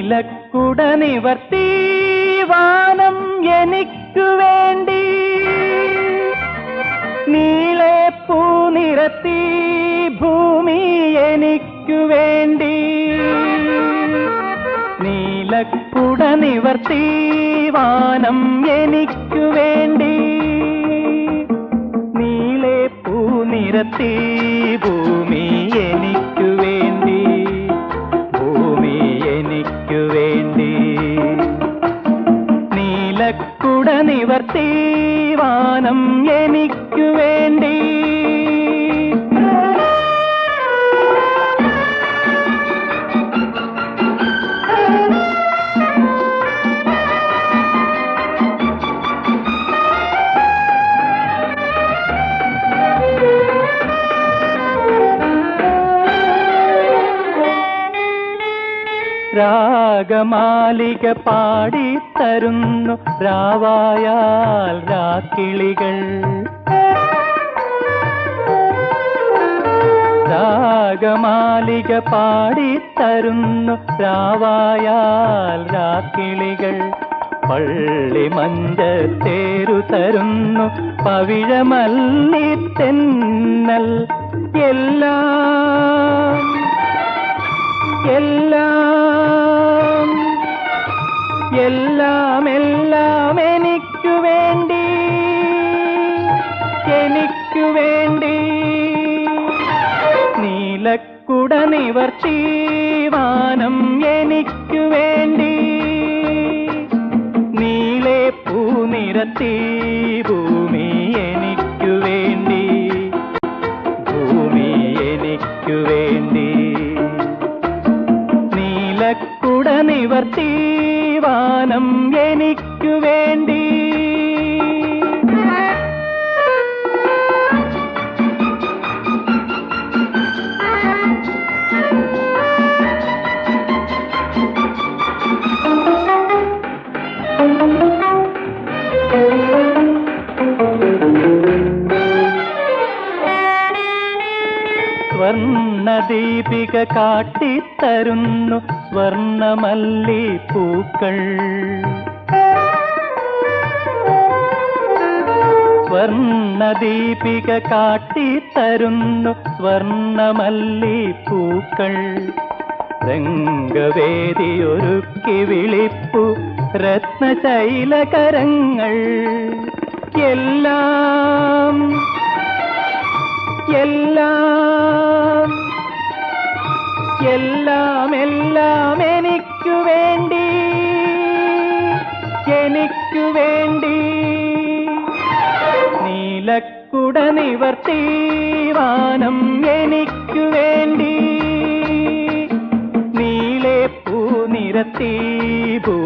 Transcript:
നീലക്കുട നിവർത്തി വാനം എനിക്കു വേണ്ടി. നീളെ പൂനിരത്തി ഭൂമി എനിക്കു വേണ്ടി. നീലക്കുട നിവർത്തി വാനം എനിക്കു വേണ്ടി. നീളെ പൂനിരത്തി ഭൂമി നിവർത്തി വാനം എനിക്കു വേണ്ടി രാഗമാലിക പാടിത്തരുന്നു രാവായാൽ രാക്കിളികൾ. രാഗമാലിക പാടിത്തരുന്നു രാവായാൽ രാക്കിളികൾ. പള്ളി മഞ്ചത്തേരു തരുന്നു പവിഴമല്ലി തെന്നൽ എല്ലാം എല്ലാം എനിക്കു വേണ്ടി നീലക്കുട നിവർച്ചീവാനം വാനം എനിക്കു വേണ്ടി നീളെ പൂനിരത്തി ഭൂമി എനിക്കു വേണ്ടി ഭൂമി എനിക്കു വേണ്ടി. നീലക്കുട നിവർത്തീവാനം വാനം എനിക്കു സ്വർണദീപിക കാട്ടിത്തരുന്നു സ്വർണമല്ലി പൂക്കൾ. സ്വർണദീപിക കാട്ടിത്തരുന്നു സ്വർണമല്ലി പൂക്കൾ. രംഗവേദിയൊരുക്കി വിളിപ്പു രത്നശൈലകരങ്ങൾ. എല്ലാം എല്ലാം എല്ലാം എനിക്കു വേണ്ടി എനിക്കു വേണ്ടി. നീലക്കുട നിവർത്തി വാനം എനിക്കു വേണ്ടി. നീലെ പൂ നിരത്തി ഭൂ